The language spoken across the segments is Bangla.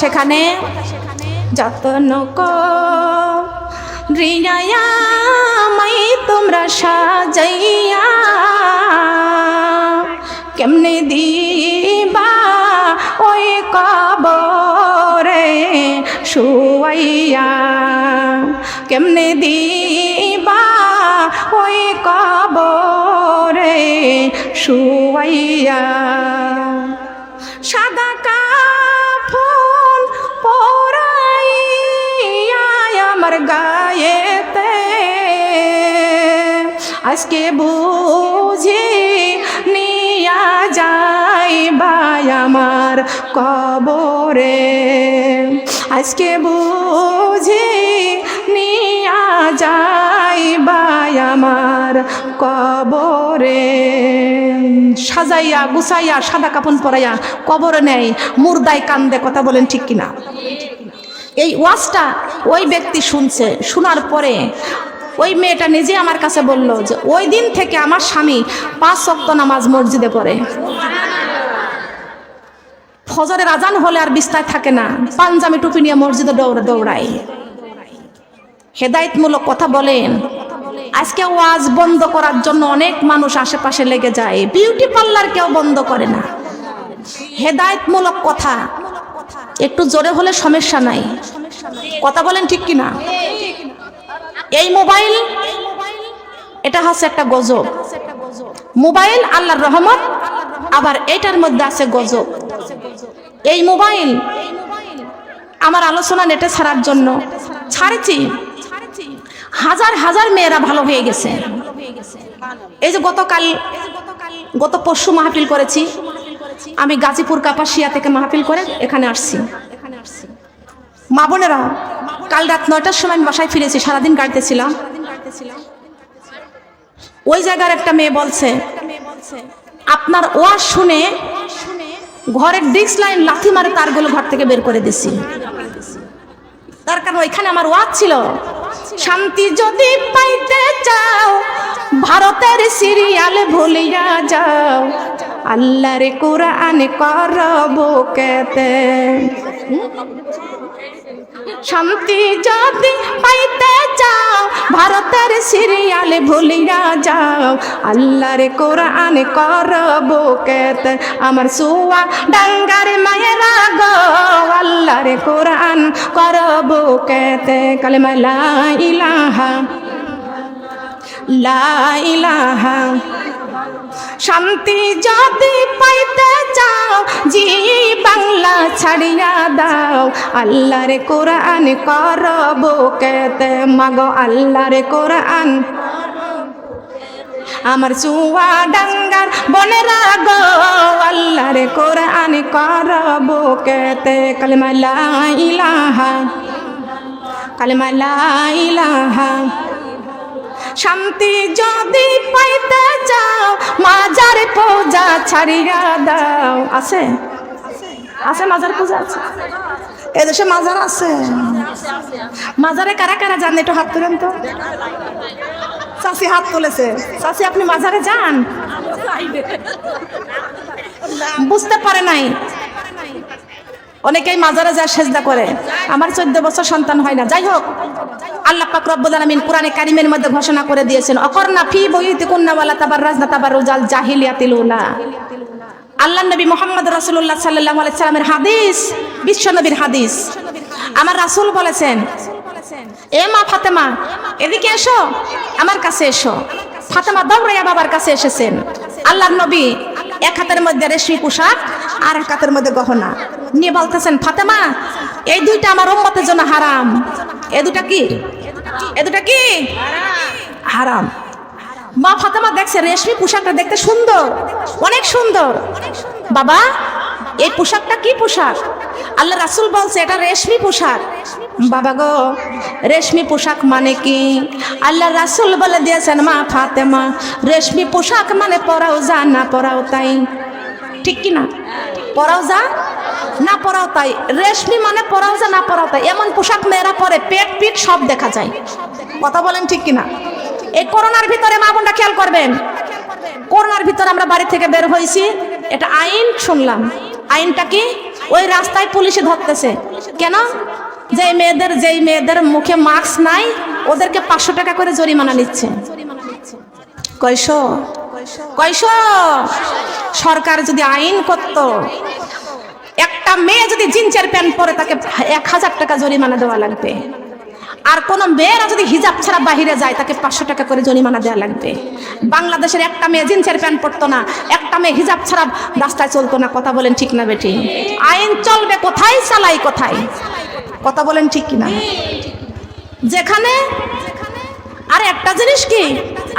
সেখানে যত্ন রিয়া মাই, তোমরা সাজাইয়া কেমনে দিবা ওই কবরে শুয়াইয়া? কেমনে দিবা ওই কবরে শুয়াইয়া? সাদা আমার গায়েতে। আজকে বুঝি নিয়া যাই ভাই আমার কবরে। আজকে বুঝি নিয়া যাই ভাই আমার কবরে। সাজাইয়া, গুছাইয়া, সাদা কাপন পরাইয়া কবরে নেয় মুর্দায় কান্দে কথা বলেন ঠিক কিনা? এই ওয়াজটা ওই ব্যক্তি শুনছে, শোনার পরে ওই মেয়েটা নিজে আমার কাছে বলল যে, ওই দিন থেকে আমার স্বামী পাঁচ সপ্ত নামাজ মসজিদে পড়ে। ফজরের আজান হলে আর বিস্তার থাকে না। পাঞ্জাবি টুপি নিয়ে মসজিদে দৌড়ে, দৌড়ায়। হেদায়তমূলক কথা বলেন, আজকে ওয়াজ বন্ধ করার জন্য অনেক মানুষ আশেপাশে লেগে যায়। বিউটি পার্লার কেউ বন্ধ করে না। হেদায়তমূলক কথা একটু জোরে হলে সমস্যা নাই। কথা বলেন ঠিক কিনা? এই মোবাইল, এটা হচ্ছে একটা গজব। মোবাইল আল্লাহর রহমত, আবার এটার মধ্যে আছে গজব। এই মোবাইল আমার আলোচনা নেটে ছাড়ার জন্য ছাড়েছি। হাজার হাজার মেয়েরা ভালো হয়ে গেছে। এই যে গতকাল, গত পরশু মাহফিল করেছি। আমি গাজীপুর, কাপাসিয়া থেকে মাহফিল করে এখানে আসছি। মা বোনেরা, কাল রাত নয়টার সময় আমি বাসায় ফিরেছি, সারাদিন গাড়িতে ছিলাম ওই জায়গার একটা মেয়ে বলছে, আপনার ওয়াজ শুনে ঘরের ডিস্ক লাইন লাথি মারে তারগুলো ঘর থেকে বের করে দিছি। তার কারণ ওইখানে আমার ওয়াজ ছিল, শান্তি যদি পাইতে চাও, ভারতের সিরিয়াল ভুলিয়া যাও। আল্লাহর কোরআন করব কেতে? শান্তি যদি পাইতে চাও, ভারতের সিরিয়াল ভুলিয়া যাও। আল্লাহর কোরআন করব কেতে? আমার সুয়া ডাঙ্গার মায়েরা গো, আল্লাহর কোরআন করব কেতে? কালেমা লা ইলাহা লা ইলাহা। শান্তি যদি পাইতে চাও, জি বাংলা ছাড়িয়া দাও। আল্লাহরে কোরআন করব কেতে? মাগো আল্লাহরে কোরআন আমার চুয়া ডাঙ্গার বনেরা গো, আল্লাহরে কোরআন করব কেতে? কালেমা লা ইলাহা কালেমা লা ইলাহা শান্তি যদি পাইতে চাও, মাজার পূজা ছাড়িয়া দাও। আছে? আছে মাজার পূজা আছে? এদেশে মাজার আছে। মাজারে কারা কারা যান? একটু হাত তুলেন তো। চাষি হাত তুলেছে। চাষি আপনি মাজারে যান? বুঝতে পারে নাই। অনেকেই মাজারে যায়, সেজদা করে। আমার চোদ্দ বছর সন্তান হয় না। যাই হোক আল্লাহ পাক রব্বুল আলামিন কোরআনে কারিমের মধ্যে ঘোষণা করে দিয়েছেন, অকরনা ফি বইতি কুন্না ওয়ালা তাবাররাজনা তাবাররুজাল জাহিলিয়াতিল উলা আল্লাহ নবী মোহাম্মদ রাসূলুল্লাহ সাল্লাল্লাহু আলাইহি সাল্লামের হাদিস, বিশ্ব নবীর হাদিস। আমার রাসূল বলেছেন, এ মা ফাতেমা, এদিকে এসো, আমার কাছে এসো। ফাতেমা দৌড়াইয়া বাবার কাছে এসেছেন। আল্লাহর নবী এক হাতের মধ্যে রেশমি পোশাক, আর এক হাতের মধ্যে গহনা। নিয়ে বলতেছেন, ফাতেমা, এই দুইটা আমার উম্মতের জন্য হারাম। এ দুটা কি? এ দুটা কি? হারাম। মা ফাতেমা দেখছে, রেশমি পোশাকটা দেখতে সুন্দর। অনেক সুন্দর। বাবা এই পোশাকটা কি পোশাক? আল্লাহ রাসুল বলছে, এটা রেশমি পোশাক। বাবা গো, রেশমি পোশাক মানে কি? আল্লাহ রাসুল বলে দিয়েছেন, মা ফাতেমা, রেশমি পোশাক মানে পরাও যা, না পরাও তাই। ঠিক কি না? পরাও যা না পরাও তাই। রেশমি মানে পরাও যা না পরাও তাই। এমন পোশাক মেয়েরা পরে, পেট পিট সব দেখা যায়। কথা বলেন ঠিক কিনা? এই করোনার ভিতরে মা বোনটা খেয়াল করবেন। করোনার ভিতরে আমরা বাড়ি থেকে বের হয়েছি। এটা আইন শুনলাম। আইনটা কি? ওই রাস্তায় পুলিশে ধরতেছে। কেন? যে মেয়েদের, যেই মেয়েদের মুখে মাস্ক নাই, ওদেরকে পাঁচশো টাকা করে জরিমানা নিচ্ছে। কয়শো? কয়শো? সরকার যদি আইন করত একটা মেয়ে যদি জিন্সের প্যান্ট পরে তাকে এক হাজার টাকা জরিমানা দেওয়া লাগবে। আর কোন মেয়েরা যদি হিজাব ছাড়া বাহিরে যায়, তাকে পাঁচশো টাকা করে জরিমানা দেওয়া লাগবে। বাংলাদেশের একটা মেয়ে জিন্সের প্যান্ট পরতো না, একটা মেয়ে হিজাব ছাড়া রাস্তায় চলতো না। কথা বলেন ঠিক না বেটি আইন চলবে কোথায় চালাই কোথায়? কথা বলেন ঠিক কিনা? যেখানে, আর একটা জিনিস কি?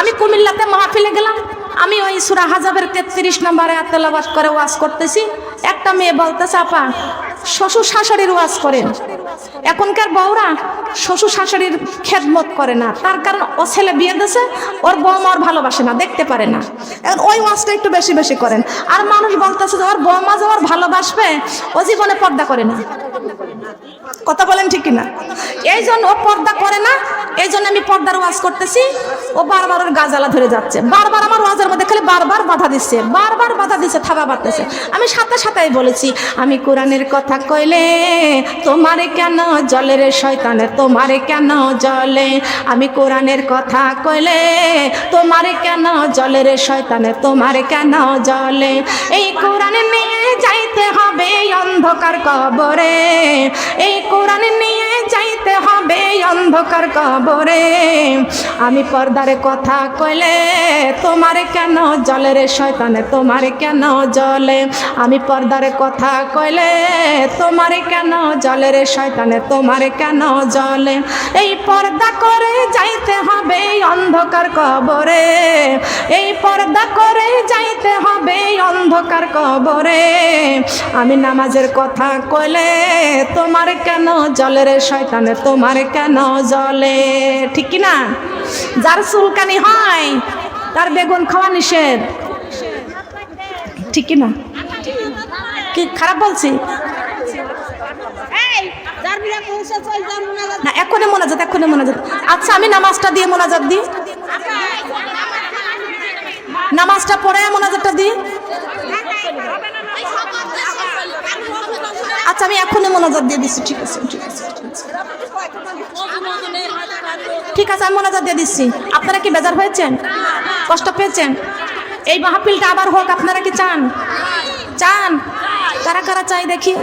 আমি কুমিল্লাতে মাহফিলে গেলাম, আমি ওই সুরা হাজাবের তেত্রিশ নম্বরে আত্মলাবাস করে ওয়াজ করতেছি। একটা মেয়ে বলতেছে আপা শ্বশুর শাশুড়ির ওয়াজ করেন। এখনকার বউরা শ্বশুর শাশুড়ির খেদমত করে না। তার কারণ ও ছেলে বিয়ে দিয়েছে, ওর বৌমা ওর ভালোবাসে না, দেখতে পারে না। এখন ওই ওয়াজটা একটু বেশি বেশি করেন। আর মানুষ বলতেছে যে ওর বৌমা যে ওর ভালোবাসবে, ও জীবনে পর্দা করে না। কথা বলেন ঠিক কিনা? এই জন্য ও পর্দা করে না, এই জন্য আমি পর্দার ওয়াজ করতেছি, ও বারবার ওর গাজালা ধরে যাচ্ছে। বারবার আমার ওয়াজের মধ্যে খালি বারবার বাধা দিচ্ছে, বারবার বাধা দিচ্ছে, থাবা বাড়তেছে আমি সাথে সাথেই বলেছি, আমি কোরআনের কথা কইলে, তোমারে কেন জলে রে শয়তানে? তোমারে কেন জলে? আমি কোরআনের কথা কইলে, তোমারে কেন জলে রে শয়তানে? তোমারে কেন জলে? এই কোরআন নিয়ে যাইতে হবে অন্ধকার কবরে। এই কোরআন নিয়ে যাইতে হবে অন্ধকার কবরে। আমি পর্দারে কথা কইলে, তোমারে কেন জলের শয়তানে, তোমারে কেন জলে? আমি পর্দারে কথা কইলে, তোমারে কেন জলের শয়তানে, তোমারে কেন জলে? এই পর্দা করে যাইতে হবে অন্ধকার কবরে। এই পর্দা করে যাইতে হবে অন্ধকার কবরে আমি নামাজের কথা কইলে তোমার কেন জলের শয়তানে তোমার কেন জলে? ঠিক কি না যার চুলকানি হয় তার বেগুন খাওয়া নিষেধ। ঠিক কি না কি খারাপ বলছি? না এখনই মোনাজাত এখনই মোনাজাত। আচ্ছা আমি নামাজটা দিয়ে মোনাজাত দিই। নামাজটা পড়ে মোনাজাতটা দিই? আচ্ছা আমি এখনই মোনাজাত দিয়ে দিচ্ছি। ঠিক আছে ঠিক আছে ঠিক আছে। আমি মোনাজাত দিয়ে দিচ্ছি। আপনারা কি বেজার হয়েছেন? কষ্ট পেয়েছেন? এই মাহফিলটা আবার হোক, আপনারা কি চান? চান? কারা কারা চাই দেখি?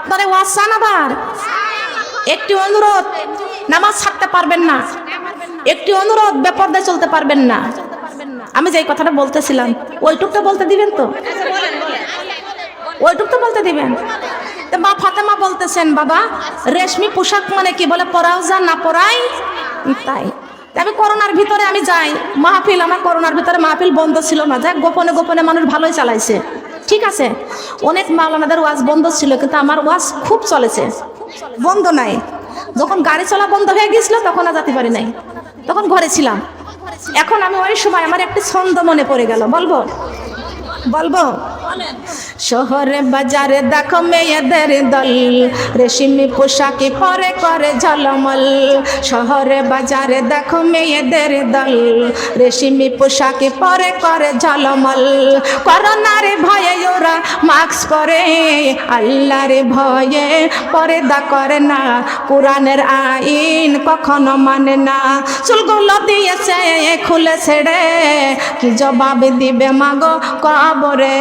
আপনারা ওয়াজ চান আবার? একটি অনুরোধ, নামাজ ছাড়তে পারবেন না। একটি অনুরোধ, বেপর্দায় চলতে পারবেন না। আমি যে কথাটা বলতেছিলাম, ওইটুকটা বলতে দিবেন তো? ওইটুক তো বলতে দিবেন। তো মা ফাতেমা বলতেছেন, বাবা, রেশমি পোশাক মানে কি বলে, পরাও যা না পরাই? তাই। আমি করোনার ভিতরে আমি যাই, মাহফিল, আমার করোনার ভিতরে মাহফিল বন্ধ ছিল না। যাক, গোপনে গোপনে মানুষ ভালোই চালাইছে। ঠিক আছে? অনেক মাওলানাদের ওয়াজ বন্ধ ছিল, কিন্তু আমার ওয়াজ খুব চলেছে। বন্ধ নাই। যখন গাড়ি চলা বন্ধ হয়ে গেছিল, তখন আর যেতে পারি নাই। তখন ঘরে ছিলাম। এখন আমি ওই সময় আমার একটি ছন্দ মনে পড়ে গেল। বলব? বলব? শহরে বাজারে দেখো মেয়েদের দল। রেশমি পোশাকে পরে করে ঝলমল। শহরে বাজারে দেখো মেয়েদের দল। রেশমি পোশাকে পরে করে ঝলমল। করোনার ভয়ে ওরা মাস্ক পরে, আল্লাহর ভয়ে পর্দা করে না। কোরআনের আইন কখনো মানে না। চুলগুলো দিয়েছে খুলে ছেড়ে কি জবাব দিবে মাগো কবরে?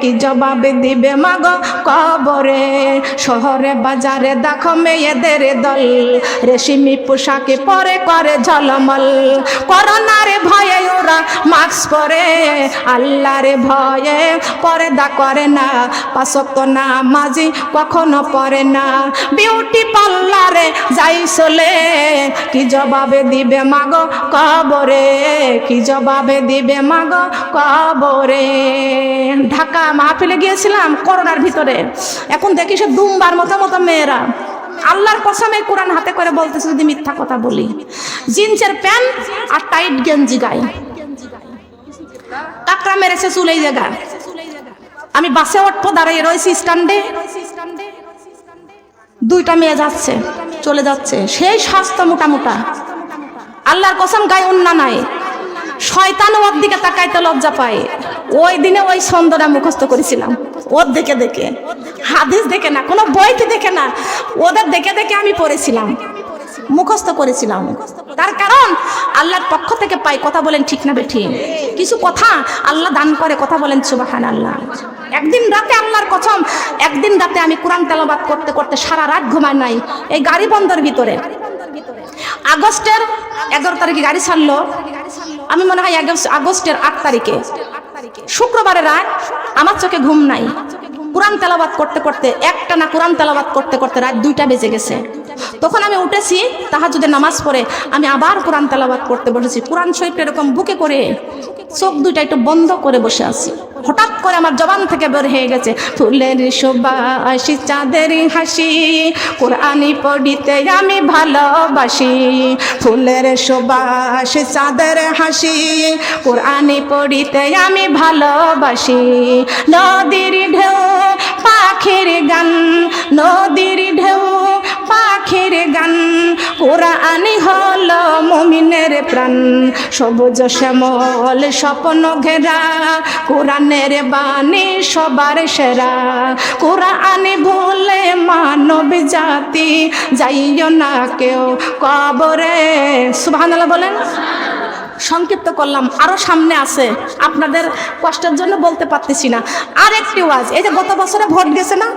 কি জবাব দিবে মাগো কবরে? শহরে বাজারে দেখো মেয়েদের দল। রেশিমি পোশাকে পরে করে ঝলমল। করোনার ভয়ে ওরা মাস্ক পরে, আল্লাহর ভয়ে পর্দা করে না। পাশক্ত না মাঝি কখনো পরে না। বিউটি পার্লারে যাই চলে, কি জবাবে দিবে মাগো কবরে? কি জবাবে দিবে মাগো কবরে? ঢাকা মাহফিলে গিয়েছিলাম করোনার ভিতরে। এখন দেখি সে দুমবার মতো মতো মেয়েরা। আল্লাহর কসমে কোরআন হাতে করে বলতেছে যদি মিথ্যা কথা বলি। জিন্সের প্যান্ট আর টাইট গেঞ্জি গায়ে। টাকরা মেরেছে চুল এই জায়গা। আমি বাসে উঠবো দাঁড়িয়ে রয়েছি স্ট্যান্ডে। দুইটা মেয়ে যাচ্ছে, চলে যাচ্ছে। সেই স্বাস্থ্য মোটা মোটা। আল্লাহর কসম গায়ে অন্য নাই। শয়তান ওর দিকে তাকাইতে লজ্জা পায়। ওই দিনে ওই ছন্দটা মুখস্থ করেছিলাম। ওর দেখে দেখে। হাদিস দেখে না, কোনো বইতে দেখে না। ওদের দেখে দেখে আমি পড়েছিলাম। মুখস্থ করেছিলাম। তার কারণ, আল্লাহর পক্ষ থেকে পাই কথা বলেন ঠিক না বেঠি। কিছু কথা আল্লাহ দান করে, কথা বলেন সুবাহান আল্লাহ একদিন রাতে আল্লাহর কথম, একদিন রাতে আমি কোরআন তেলাবাদ করতে করতে সারা রাত ঘুমায় নাই। এই গাড়ি বন্দর ভিতরে। আগস্টের এগারো তারিখে গাড়ি ছাড়লো। আমি মনে হয় আগস্টের আট তারিখে। শুক্রবারে রাত আমার চোখে ঘুম নাই। কোরআন তেলাবাদ করতে করতে একটা না কোরআন তেলাবাদ করতে করতে রাত দুইটা বেজে গেছে। তখন আমি উঠেছি তাহাজুদের নামাজ পড়ে। আমি আবার কোরআন তেলাবাদ করতে বসেছি। কোরআন শরীফটা এরকম বুকে করে, চোখ দুইটা একটু বন্ধ করে বসে আছি। হঠাৎ করে আমার জবান থেকে বের হয়ে গেছে, ফুলের শোভাসি চাঁদের হাসি। কোরআনি পড়িতে আমি ভালোবাসি, ফুলের শোভাসি চাঁদের হাসি। কোরআনি পড়িতে আমি ভালোবাসি, নদীর ঢেউ, পাখির গান, নদীর ঢেউ। পাখির গান। কোরআনি হলো মমিনের প্রাণ। সবুজ শ্যামল স্বপ্ন ঘেরা, কোরআনের বাণী সবার সেরা। কোরআনি ভুলে মানব জাতি, যাইও না কেউ কবরে। সুবহানাল্লাহ বলেন। সংক্ষিপ্ত করলাম আরও সামনে আছে। আপনাদের কষ্টের জন্য বলতে পারতেছি না। আর একটি ওয়াজ, এই যে গত বছরে ভোট গেছে না?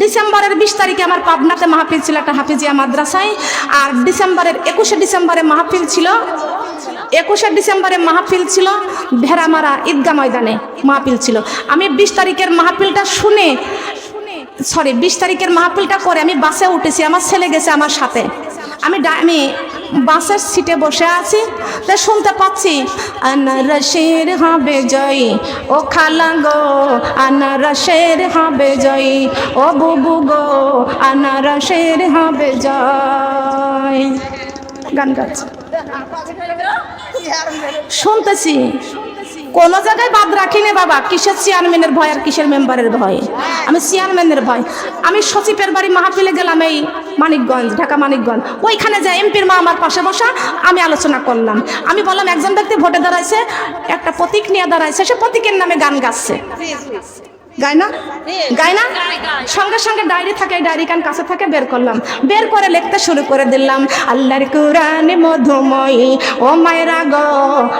ডিসেম্বরের বিশ তারিখে আমার পাবনাতে মাহফিল ছিল একটা হাফিজিয়া মাদ্রাসায়। আর ডিসেম্বরের একুশে ডিসেম্বরে মাহফিল ছিল, একুশে ডিসেম্বরে মাহফিল ছিল ভেড়ামারা ঈদগা ময়দানে মাহফিল ছিল। আমি বিশ তারিখের মাহফিলটা শুনে সরি বিশ তারিখের মাহফিলটা করে আমি বাসে উঠেছি, আমার ছেলে গেছে আমার সাথে। আমি আমি বাসের সিটে বসে আছি। তা শুনতে পাচ্ছি, আনারসের হবে জয়। ও খালা গো, আনারসের হবে জয়। ও বুবু গো, আনারসের হবে জয়। গান গাচ্ছে। শুনতেছি। কোন জায়গায় বাদ রাখি রাখিনি বাবা? কিসের চেয়ারম্যানের ভয় আর কিসের মেম্বারের ভয়? আমি চেয়ারম্যানের ভয়। আমি সচিবের বাড়ি মাহফিলে গেলাম এই মানিকগঞ্জ, ঢাকা মানিকগঞ্জ। ওইখানে যে এমপির মা আমার পাশে বসা, আমি আলোচনা করলাম। আমি বললাম, একজন ব্যক্তি ভোটে দাঁড়াইছে, একটা প্রতীক নিয়ে দাঁড়াইছে, সে প্রতীকের নামে গান গাচ্ছে। গায় না? সঙ্গে সঙ্গে ডায়েরি থাকে, ডায়েরি কান কাছে থাকে, বের করলাম। বের করে লিখতে শুরু করে দিলাম। আল্লাহর কোরআনে মধুময়ী, ও মায়েরা গো,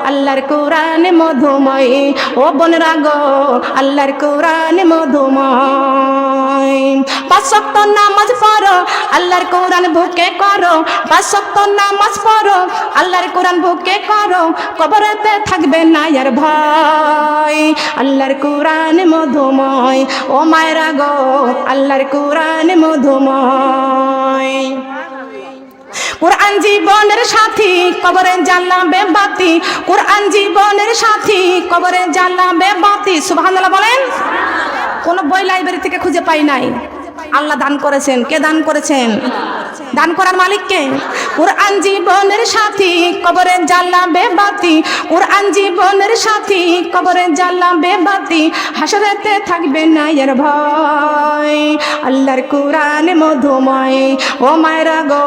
আল্লাহর কোরআনে মধুময়ী, ও বোনরা গো, আল্লাহর কোরআনে মধুময়। সপ্ত নামাজ পড়ো, আল্লাহর কোরআন বুকে করো। সপ্ত নামাজ পড়ো, আল্লাহর কোরআন বুকে করো। কবরেতে থাকবে না আর ভয়, আল্লাহর কোরআন মধুময়। ও মায়েরা গো আল্লাহর কোরআন মধুময়। কোরআন জীবনের সাথী, কবরে জ্বালাবে বাতি। কোরআন জীবনের সাথী, কবরে জ্বালাবে বাতি। সুবহানাল্লাহ বলেন? কোন বই লাইব্রেরি থেকে খুঁজে পাই নাই। আল্লাহ দান করেছেন। কে দান করেছেন? দান করার মালিককে কোরআন জীবনের সাথী কবরে জ্বালাবে বাতি কোরআন জীবনের সাথী কবরে জ্বালাবে বাতি হাসরেতে থাকবে না এর ভয়। আল্লাহর কোরআন মধুময়। ও মায়েরা গো,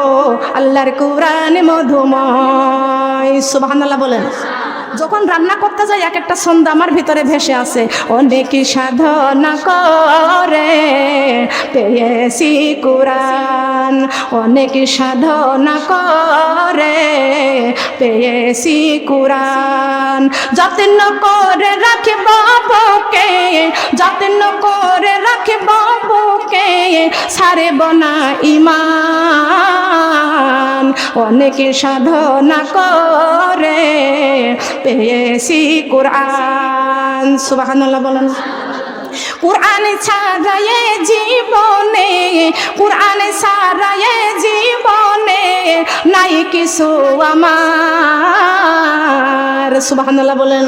আল্লাহর কোরআন মধুময়। সুবহানাল্লাহ বলেন। যখন রান্না করতে যাই, এক একটা ছন্দ আমার ভিতরে ভেসে আসে। অনেকে সাধনা করে, পেয়েছি কোরআন। অনেক সাধনা করে, পেয়েছি কোরআন। যত্ন করে রাখি বাবুকে যত্ন করে রাখি বাবুকে সারেব না ইমান অনেক সাধনা করে, পেয়েছি কোরআন। সুবহানাল্লাহ বলেন। কোরআন ছাড়ায় জীবনে, কোরআন ছাড়ায় জীবনে নাই কিছু আমার। সুবহানাল্লাহ বলেন।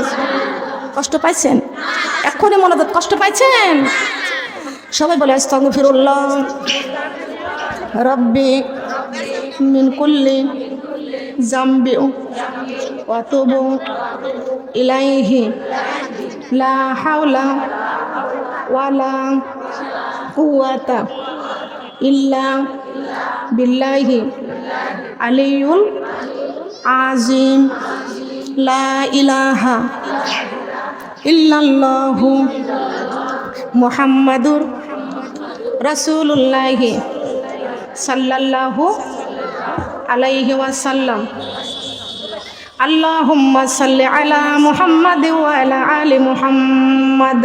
কষ্ট পাইছেন? এক্ষুনি মনে কষ্ট পাইছেন? সবাই বলে, আস্তাগফিরুল্লাহ। রব্বি মিন কুল্লি জাম্বি ওয়াতুবু ইলাইহি লা হাওলা ওয়ালা কুওয়াতা ইল্লা বিল্লাহি আলিয়ুল আজিম লা ইলাহা ইল্লাল্লাহু মুহাম্মাদুর রাসূলুল্লাহি সাল্লাল্লাহু আলাইহি ওয়াসাল্লাম আল্লাহুম্মা সাল্লি আলা মুহাম্মাদ ওয়া আলা আলি মুহাম্মাদ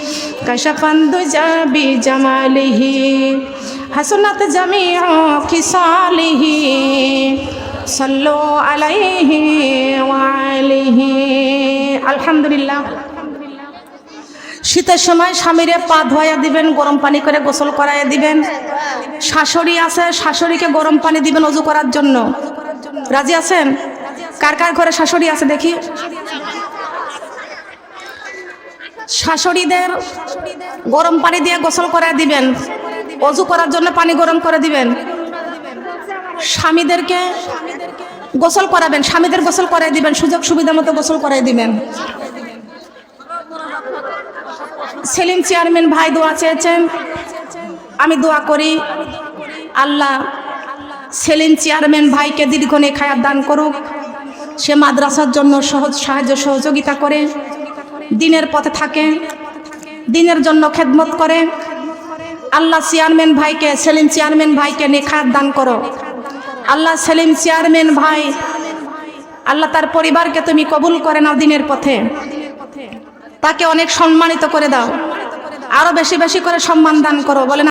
কশপন্দু জাবি জমালিহি, হসনত জমি খিসালিহি, সল্লো আলাইহি ওয়ালিহি আলহামদুলিল্লাহ। শীতের সময় স্বামীরে পা ধোয়া দিবেন, গরম পানি করে গোসল করাইয়া দিবেন। শাশুড়ি আছে, শাশুড়িকে গরম পানি দিবেন অজু করার জন্য। রাজি আছেন? কার কার ঘরে শাশুড়ি আছে দেখি? শাশুড়িদের গরম পানি দিয়ে গোসল করায় দিবেন। অজু করার জন্য পানি গরম করে দিবেন। স্বামীদেরকে গোসল করাবেন। স্বামীদের গোসল করাই দিবেন। সুযোগ সুবিধা মতো গোসল করাই দিবেন। সেলিম চেয়ারম্যান ভাই দোয়া চেয়েছেন। আমি দোয়া করি, আল্লাহ সেলিম চেয়ারম্যান ভাইকে দীর্ঘ খায়াত দান করুক। সে মাদ্রাসার জন্য সহজ সাহায্য সহযোগিতা করে। দিনের পথে থাকে, দিনের জন্য খেদমত করে। আল্লাহ চেয়ারম্যান ভাইকে, সেলিম চেয়ারম্যান ভাইকে নেখায়াত দান করো। আল্লাহ সেলিম চেয়ারম্যান ভাই, আল্লাহ তার পরিবারকে তুমি কবুল করে নাও দিনের পথে। তাকে অনেক সম্মানিত করে দাও। আরও বেশি বেশি করে সম্মান দান করো। বলেন